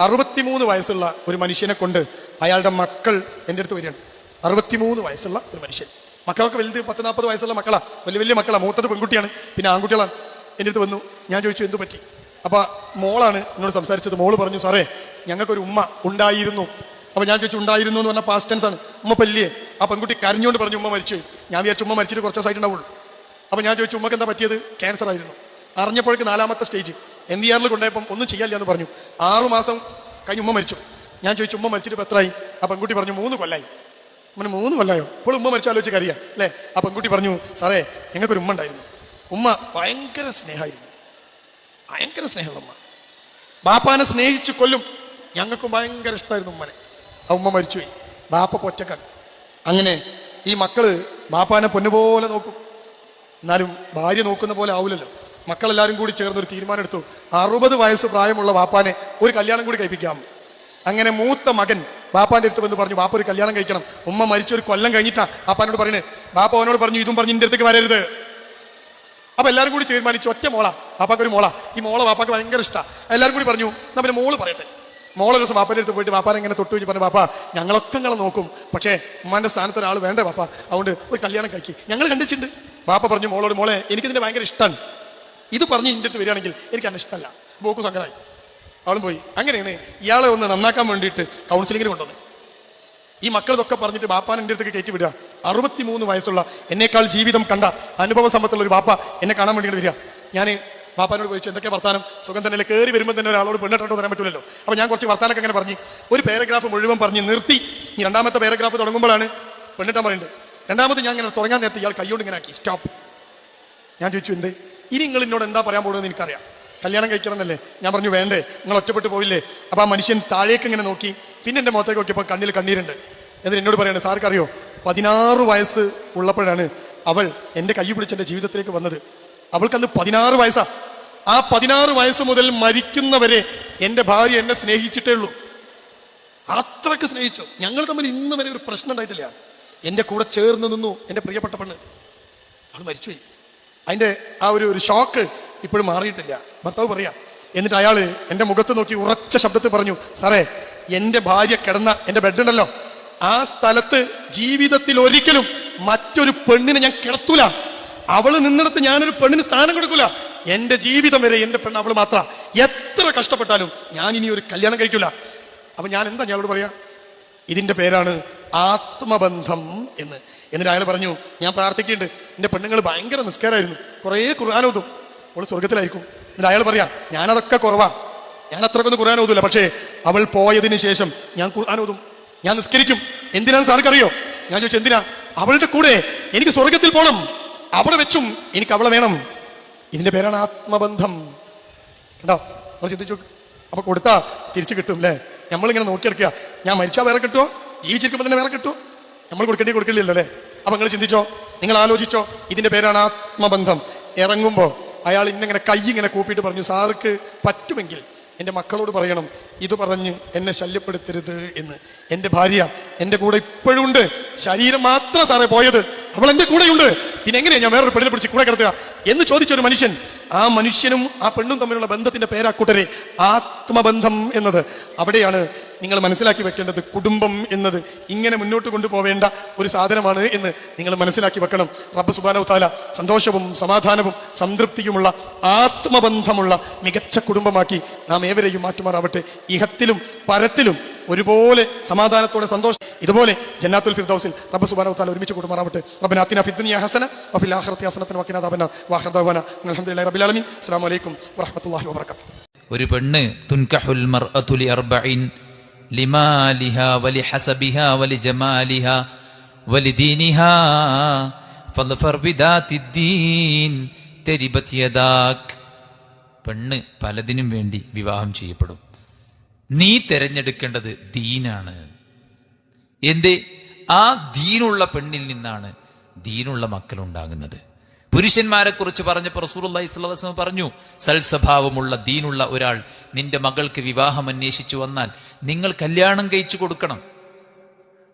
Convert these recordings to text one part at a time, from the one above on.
അറുപത്തിമൂന്ന് വയസ്സുള്ള ഒരു മനുഷ്യനെ കൊണ്ട് അയാളുടെ മക്കൾ എന്റെ അടുത്ത് വരികയാണ്. അറുപത്തിമൂന്ന് വയസ്സുള്ള ഒരു മനുഷ്യൻ. മക്കളൊക്കെ വലുത് പത്ത് നാൽപ്പത് വയസ്സുള്ള മക്കളാ. വലിയ വലിയ മക്കളാ. മൂത്തത് പെൺകുട്ടിയാണ്. പിന്നെ ആൺകുട്ടികളാണ്. എന്റെ അടുത്ത് വന്നു. ഞാൻ ചോദിച്ചു എന്തു പറ്റി? അപ്പൊ മോളാണ് എന്നോട് സംസാരിച്ചത്. മോൾ പറഞ്ഞു സാറേ ഞങ്ങൾക്കൊരു ഉമ്മ ഉണ്ടായിരുന്നു. അപ്പോൾ ഞാൻ ചോദിച്ചു ഉണ്ടായിരുന്നു എന്ന് പറഞ്ഞാൽ പാസ്റ്റ് ടെൻസ് ആണ്. ഉമ്മ പല്ലിയെ. ആ പെൺകുട്ടി കരഞ്ഞുകൊണ്ട് പറഞ്ഞു ഉമ്മ മരിച്ചു. ഞാൻ വിചാരിച്ചു ഉമ്മ മരിച്ചിട്ട് കുറച്ച് ദിവസമായിട്ടുണ്ടാവുള്ളൂ. അപ്പൊ ഞാൻ ചോദിച്ചു ഉമ്മക്ക് എന്താ പറ്റിയത്? ക്യാൻസർ ആയിരുന്നു. അറിഞ്ഞപ്പോഴേക്ക് നാലാമത്തെ സ്റ്റേജ് എം വി ആറിൽ കൊണ്ടുപോയപ്പം ഒന്നും ചെയ്യാല്ല എന്ന് പറഞ്ഞു. ആറു മാസം കഴിഞ്ഞ് ഉമ്മ മരിച്ചു. ഞാൻ ചോദിച്ചു ഉമ്മ മരിച്ചിട്ട് എത്രയായി ആ പെൺകുട്ടി പറഞ്ഞു മൂന്ന് കൊല്ലായി. അങ്ങനെ മൂന്ന് കൊല്ലായോ? ഇപ്പോൾ ഉമ്മ മരിച്ചു ആലോചിച്ച് കറിയാം അല്ലേ? ആ പെൺകുട്ടി പറഞ്ഞു സാറേ ഞങ്ങൾക്കൊരു ഉമ്മ ഉണ്ടായിരുന്നു. ഉമ്മ ഭയങ്കര സ്നേഹമായിരുന്നു ഭയങ്കര സ്നേഹമുള്ള ഉമ്മ. ബാപ്പാനെ സ്നേഹിച്ച് കൊല്ലും. ഞങ്ങൾക്കും ഭയങ്കര ഇഷ്ടമായിരുന്നു ഉമ്മനെ. ആ ഉമ്മ മരിച്ചുപോയി. ബാപ്പ പൊറ്റക്കാണ് അങ്ങനെ ഈ മക്കൾ ബാപ്പാനെ പൊന്നുപോലെ നോക്കും. എന്നാലും ഭാര്യ നോക്കുന്ന പോലെ ആവില്ലല്ലോ മക്കളെല്ലാവരും കൂടി ചേർന്ന് ഒരു തീരുമാനം എടുത്തു അറുപത് വയസ്സ് പ്രായമുള്ള വാപ്പാനെ ഒരു കല്യാണം കൂടി കഴിപ്പിക്കാം. അങ്ങനെ മൂത്ത മകൻ ബാപ്പാന്റെ അടുത്ത് വന്ന് പറഞ്ഞു ബാപ്പ ഒരു കല്യാണം കഴിക്കണം. ഉമ്മ മരിച്ച ഒരു കൊല്ലം കഴിഞ്ഞിട്ടാ ബാപ്പാനോട് പറഞ്ഞു ബാപ്പ അവനോട് പറഞ്ഞു ഇതും പറഞ്ഞു അടുത്തേക്ക് വരരുത്. അപ്പൊ എല്ലാവരും കൂടി തീരുമാനിച്ചു ഒറ്റ മോള. ബാപ്പാക്ക് ഒരു മോള. ഈ മോള ബാപ്പാക്ക് ഭയങ്കര ഇഷ്ടമാണ് എല്ലാവരും കൂടി പറഞ്ഞു നമ്മുടെ മോൾ പറയട്ടെ. മോളെ ദിവസം പാപ്പന്റെ അടുത്ത് പോയിട്ട് ബാപ്പാൻ ഇങ്ങനെ തൊട്ട് പറഞ്ഞു ബാപ്പ ഞങ്ങളൊക്കെ നിങ്ങളെ നോക്കും. പക്ഷേ ഉമ്മാന്റെ സ്ഥാനത്ത് ഒരാൾ വേണ്ടേ ബാപ്പ അതുകൊണ്ട് ഒരു കല്യാണം കഴിക്കി. ഞങ്ങൾ കണ്ടിട്ടുണ്ട്. ബാപ്പ പറഞ്ഞു മോളോട് മോളെ എനിക്കിതിന്റെ ഭയങ്കര ഇഷ്ടമാണ് ഇത് പറഞ്ഞ് ഇഞ്ചിട്ട് വരികയാണെങ്കിൽ എനിക്ക് അന്നെ ഇഷ്ടമല്ല. ബോക്കു സങ്കടമായി അവളും പോയി. അങ്ങനെയാണ് ഇയാളെ ഒന്ന് നന്നാക്കാൻ വേണ്ടിയിട്ട് കൗൺസിലിങ്ങിന് കൊണ്ടുവന്ന്. ഈ മക്കൾ ഇതൊക്കെ പറഞ്ഞിട്ട് ബാപ്പാൻ എന്റെ അടുത്തേക്ക് കയറ്റി വിടുക. അറുപത്തിമൂന്ന് വയസ്സുള്ള എന്നേക്കാൾ ജീവിതം കണ്ട അനുഭവ സമ്പത്തുള്ള ഒരു ബാപ്പ എന്നെ കാണാൻ വേണ്ടി വരിക. ഞാൻ ബാപ്പാനോട് ചോദിച്ചു എന്തൊക്കെ വർത്താനം? സുഖം തന്നെ കയറി വരുമ്പോൾ തന്നെ ഒരാളോട് പെണ്ണിട്ടോ തരാൻ പറ്റില്ലല്ലോ അപ്പൊ ഞാൻ കുറച്ച് വർത്താനൊക്കെ അങ്ങനെ പറഞ്ഞു ഒരു പാരഗ്രാഫ് മുഴുവൻ പറഞ്ഞ് നിർത്തി. ഈ രണ്ടാമത്തെ പാരഗ്രാഫ് തുടങ്ങുമ്പോഴാണ് പെണ്ണിട്ടാൻ പറയുന്നത്. രണ്ടാമത് ഞാൻ ഇങ്ങനെ തുടങ്ങാൻ നേരത്തെ ഇയാൾ കൈയോട് ഇങ്ങനെ ആക്കി. സ്റ്റോപ്പ് ഞാൻ ചോദിച്ചു എന്ത്? ഇനി നിങ്ങൾ എന്നോട് എന്താ പറയാൻ പോകുന്നത് എനിക്കറിയാം. കല്യാണം കഴിക്കണം എന്നല്ലേ ഞാൻ പറഞ്ഞു വേണ്ടേ നിങ്ങൾ ഒറ്റപ്പെട്ടു പോയില്ലേ അപ്പൊ ആ മനുഷ്യൻ താഴേക്ക് ഇങ്ങനെ നോക്കി പിന്നെ എന്റെ മുഖത്തേക്ക് നോക്കിയപ്പോൾ കണ്ണിൽ കണ്ണീരുണ്ട്. എന്നിട്ട് എന്നോട് പറയണേ സാർക്കറിയോ പതിനാറ് വയസ്സ് ഉള്ളപ്പോഴാണ് അവൾ എന്റെ കൈ പിടിച്ച് എന്റെ ജീവിതത്തിലേക്ക് വന്നത്. അവൾക്കന്ന് പതിനാറ് വയസ്സാ. ആ പതിനാറ് വയസ്സ് മുതൽ മരിക്കുന്നവരെ എന്റെ ഭാര്യ എന്നെ സ്നേഹിച്ചിട്ടേ ഉള്ളൂ. അത്രയ്ക്ക് സ്നേഹിച്ചു. ഞങ്ങൾ തമ്മിൽ ഇന്ന് വരെ ഒരു പ്രശ്നം ഉണ്ടായിട്ടില്ല. എന്റെ കൂടെ ചേർന്ന് നിന്നു എന്റെ പ്രിയപ്പെട്ട പെണ്ണ്. അവൾ മരിച്ചുപോയി. അതിന്റെ ആ ഒരു ഒരു ഷോക്ക് ഇപ്പോഴും മാറിയിട്ടില്ല. ഭർത്താവ് പറയാ എന്നിട്ട് അയാൾ എന്റെ മുഖത്ത് നോക്കി ഉറച്ച ശബ്ദത്തിൽ പറഞ്ഞു സാറേ എന്റെ ഭാര്യ കിടന്ന എന്റെ ബെഡ് ഉണ്ടല്ലോ. ആ സ്ഥലത്ത് ജീവിതത്തിൽ ഒരിക്കലും മറ്റൊരു പെണ്ണിനെ ഞാൻ കിടത്തൂല. അവൾ നിന്നിടത്ത് ഞാനൊരു പെണ്ണിന് സ്ഥാനം കൊടുക്കൂല. എന്റെ ജീവിതം വരെ എന്റെ പെണ്ണ് അവൾ മാത്ര. എത്ര കഷ്ടപ്പെട്ടാലും ഞാൻ ഇനി ഒരു കല്യാണം കഴിക്കൂല. അപ്പൊ ഞാൻ എന്താ ഞാനോട് പറയാ? ഇതിന്റെ പേരാണ് ആത്മബന്ധം എന്ന്. എന്നിട്ട് അയാൾ പറഞ്ഞു ഞാൻ പ്രാർത്ഥിക്കുന്നുണ്ട്. എന്റെ പെണ്ണുങ്ങൾ ഭയങ്കര നിസ്കാരമായിരുന്നു. കുറേ കുറാനോതും അവൾ സ്വർഗത്തിലായിരിക്കും എന്നിട്ട് അയാൾ പറയാം ഞാനതൊക്കെ കുറവാ. ഞാൻ അത്രക്കൊന്നും ഖുർആൻ ഓതില്ല പക്ഷേ അവൾ പോയതിന് ശേഷം ഞാൻ ഖുർആൻ ഓതും. ഞാൻ നിസ്കരിക്കും. എന്തിനാന്ന് സാർക്കറിയോ? ഞാൻ ചോദിച്ചു എന്തിനാ? അവളുടെ കൂടെ എനിക്ക് സ്വർഗത്തിൽ പോകണം അവളെ വെച്ചും എനിക്ക് അവളെ വേണം. ഇതിന്റെ പേരാണ് ആത്മബന്ധം. കേട്ടോ നമ്മൾ ചിന്തിച്ചു. അപ്പൊ കൊടുത്താ തിരിച്ചു കിട്ടും അല്ലേ? നമ്മളിങ്ങനെ നോക്കിയെടുക്കുക. ഞാൻ മരിച്ചാൽ വേറെ കിട്ടുമോ ജീവിച്ചിരിക്കുമ്പോൾ തന്നെ വേറെ കിട്ടും. നമ്മൾ കൊടുക്കേണ്ടി കൊടുക്കില്ലല്ലോ അല്ലേ അപ്പൊ നിങ്ങൾ ചിന്തിച്ചോ? നിങ്ങൾ ആലോചിച്ചോ? ഇതിന്റെ പേരാണ് ആത്മബന്ധം. ഇറങ്ങുമ്പോൾ അയാൾ ഇന്നിങ്ങനെ കൈ ഇങ്ങനെ കൂപ്പിയിട്ട് പറഞ്ഞു സാർക്ക് പറ്റുമെങ്കിൽ എന്റെ മക്കളോട് പറയണം. ഇത് പറഞ്ഞ് എന്നെ ശല്യപ്പെടുത്തരുത് എന്ന്. എന്റെ ഭാര്യ എന്റെ കൂടെ ഇപ്പോഴും ഉണ്ട്. ശരീരം മാത്രം സാറേ പോയത്. അവൾ എന്റെ കൂടെയുണ്ട്. പിന്നെ എങ്ങനെയാ ഞാൻ വേറൊരു പെണ്ണിനെ പിടിച്ച് കൂടെ കിടത്തുക? എന്ന് ചോദിച്ചൊരു മനുഷ്യൻ ആ മനുഷ്യനും ആ പെണ്ണും തമ്മിലുള്ള ബന്ധത്തിന്റെ പേരാക്കൂട്ടരെ ആത്മബന്ധം എന്നത്. അവിടെയാണ് നിങ്ങൾ മനസ്സിലാക്കി വെക്കേണ്ടത് കുടുംബം എന്നത് ഇങ്ങനെ മുന്നോട്ട് കൊണ്ടുപോവേണ്ട ഒരു സാധനമാണ് എന്ന് നിങ്ങൾ മനസ്സിലാക്കി വെക്കണം. റബ്ബ് സുബാന ഉത്താല സന്തോഷവും സമാധാനവും സംതൃപ്തിയുമുള്ള ആത്മബന്ധമുള്ള മികച്ച കുടുംബമാക്കി നാം ഏവരെയും മാറ്റുമാറാവട്ടെ. ഇഹത്തിലും പരത്തിലും ഒരുപോലെ സമാധാനത്തോടെ സന്തോഷം. ഇതുപോലെ ജന്നാത്തുൽ ഫിർദൗസിൽ റബ്ബ് സുബാന താല ഒരുമിച്ച് കൂടുമാറാവട്ടെ. റബ്ബന അത്തിന ഫിദ്ദുനിയ ഹസന വഫിൽ ആഖിറതി ഹസനത്തൻ വഖിന അദാബന്ന വാഖിറദാവന അൽഹംദുലില്ലാഹി റബ്ബിൽ ആലമീൻ. അസ്സലാമു അലൈക്കും വറഹ്മത്തുള്ളാഹി വബറകാതുഹു ഒരു പെണ്ണ് തുൻകഹുൽ മർഅതു ലി അർബഇൻ പെണ്ണ് പലതിനും വേണ്ടി വിവാഹം ചെയ്യപ്പെടും. നീ തിരഞ്ഞെടുക്കേണ്ടത് ദീനാണ്. എന്തേ? ആ ദീനുള്ള പെണ്ണിൽ നിന്നാണ് ദീനുള്ള മക്കൾ ഉണ്ടാകുന്നത് പുരുഷന്മാരെ കുറിച്ച് സ്വല്ലല്ലാഹു അലൈഹി വസല്ലം പറഞ്ഞു സൽസ്വഭാവമുള്ള ദീനുള്ള ഒരാൾ നിന്റെ മകൾക്ക് വിവാഹം അന്വേഷിച്ചു വന്നാൽ നിങ്ങൾ കല്യാണം കഴിച്ചു കൊടുക്കണം.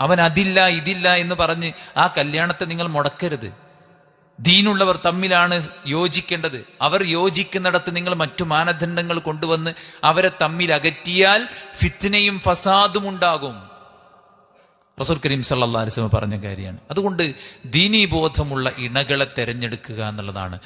അവൻ അതില്ല ഇതില്ല എന്ന് പറഞ്ഞ് ആ കല്യാണത്തെ നിങ്ങൾ മുടക്കരുത്. ദീനുള്ളവർ തമ്മിലാണ് യോജിക്കേണ്ടത്. അവർ യോജിക്കുന്നിടത്ത് നിങ്ങൾ മറ്റു മാനദണ്ഡങ്ങൾ കൊണ്ടുവന്ന് അവരെ തമ്മിൽ അകറ്റിയാൽ ഫിത്തിനയും ഫസാദും ഉണ്ടാകും. റസൂൽ കരീം സല്ലല്ലാഹു അലൈഹി വസല്ലം പറഞ്ഞ കാര്യമാണ്. അതുകൊണ്ട് ദീനീബോധമുള്ള ഇണകളെ തെരഞ്ഞെടുക്കുക എന്നുള്ളതാണ്